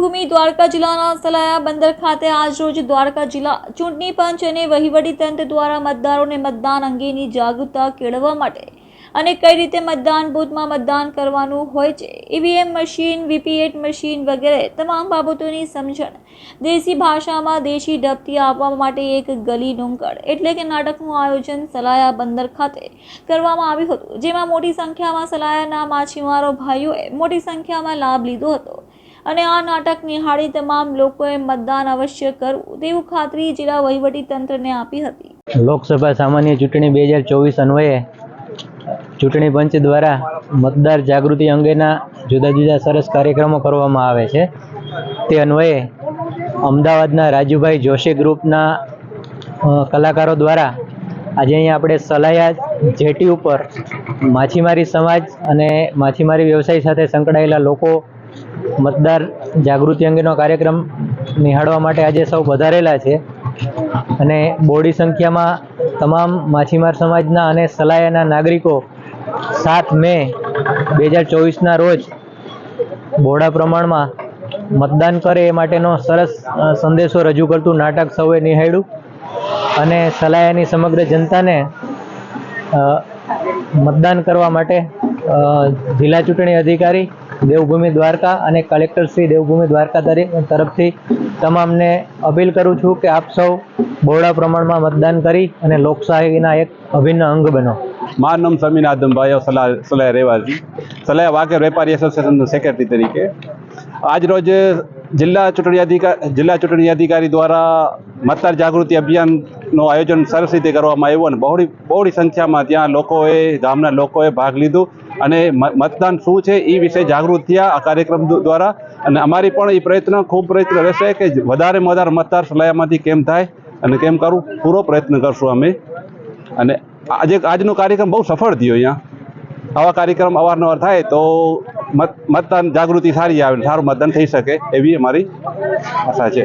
દેવભૂમિ દ્વારકા જિલ્લાના સલાયા બંદર ખાતે આજરોજ દ્વારકા જિલ્લા ચૂંટણી પંચ અને વહીવટી તંત્ર દ્વારા મતદારોને મતદાન અંગેની જાગૃતતા કેળવવા માટે અને કઈ રીતે મતદાન બૂથમાં મતદાન કરવાનું હોય છે, ઈવીએમ મશીન, વીપીએટ મશીન વગેરે તમામ બાબતોની સમજણ દેશી ભાષામાં દેશી ઢબથી આપવા માટે એક ગલી ડુંગર એટલે કે નાટકનું આયોજન સલાયા બંદર ખાતે કરવામાં આવ્યું હતું, જેમાં મોટી સંખ્યામાં સલાયાના માછીમારો ભાઈઓએ મોટી સંખ્યામાં લાભ લીધો હતો. અને આ નાટક નિહાળી તમામ લોકોએ મતદાન અવશ્ય કરવું તેવું ખાતરી જિલ્લા વહીવટી તંત્રને આપી હતી. લોકસભા સામાન્ય ચૂંટણી બે હજાર ચોવીસ અન્વયે ચૂંટણી પંચ દ્વારા મતદાર જાગૃતિ અંગેના જુદા જુદા સરસ કાર્યક્રમો કરવામાં આવે છે. તે અન્વયે અમદાવાદના રાજુભાઈ જોશી ગ્રુપના કલાકારો દ્વારા આજે અહીંયા આપણે સલાયા જેટી ઉપર માછીમારી સમાજ અને માછીમારી વ્યવસાય સાથે સંકળાયેલા લોકો મતદાર જાગૃતિ અંગેનો કાર્યક્રમ નિહાળવા માટે આજે સૌ પધારેલા છે. અને બોડી સંખ્યામાં તમામ માછીમાર સમાજના અને સલાયાના નાગરિકો સાત મે બે હજાર ચોવીસના રોજ બહોળા પ્રમાણમાં મતદાન કરે એ માટેનો સરસ સંદેશો રજૂ કરતું નાટક સૌએ નિહાળ્યું. અને સલાયાની સમગ્ર જનતાને મતદાન કરવા માટે જિલ્લા ચૂંટણી અધિકારી દેવભૂમિ દ્વારકા અને કલેક્ટર શ્રી દેવભૂમિ દ્વારકા તરી- તરફથી તમામને અપીલ કરું છું કે આપ સૌ બહોળા પ્રમાણમાં મતદાન કરી અને લોકશાહીના એક અભિન્ન અંગ બનો. મારું નામ સમીન આદમભાઈ સલાહ સલાહ રહેવાસી સલાહ વાકે વેપારી એસોસિએશનનો સેક્રેટરી તરીકે. આજ રોજ જિલ્લા ચૂંટણી અધિકારી જિલ્લા ચૂંટણી અધિકારી દ્વારા મતદાર જાગૃતિ અભિયાનનું આયોજન સરસ રીતે કરવામાં આવ્યું અને બહોળી બહોળી સંખ્યામાં ત્યાં લોકોએ, ગામના લોકોએ ભાગ લીધો અને મતદાન શું છે એ વિશે જાગૃત થયા આ કાર્યક્રમ દ્વારા. અને અમારી પણ એ પ્રયત્ન, ખૂબ પ્રયત્ન રહેશે કે વધારેમાં વધારે મતદાર સલાહમાંથી કેમ થાય અને કેમ કરવું પૂરો પ્રયત્ન કરશું અમે. અને આજે, આજનો કાર્યક્રમ બહુ સફળ થયો અહીંયા. આવા કાર્યક્રમ અવારનવાર થાય તો મતદાન જાગૃતિ સારી આવે સારું મતદાન થઈ શકે એવી અમારી આશા છે.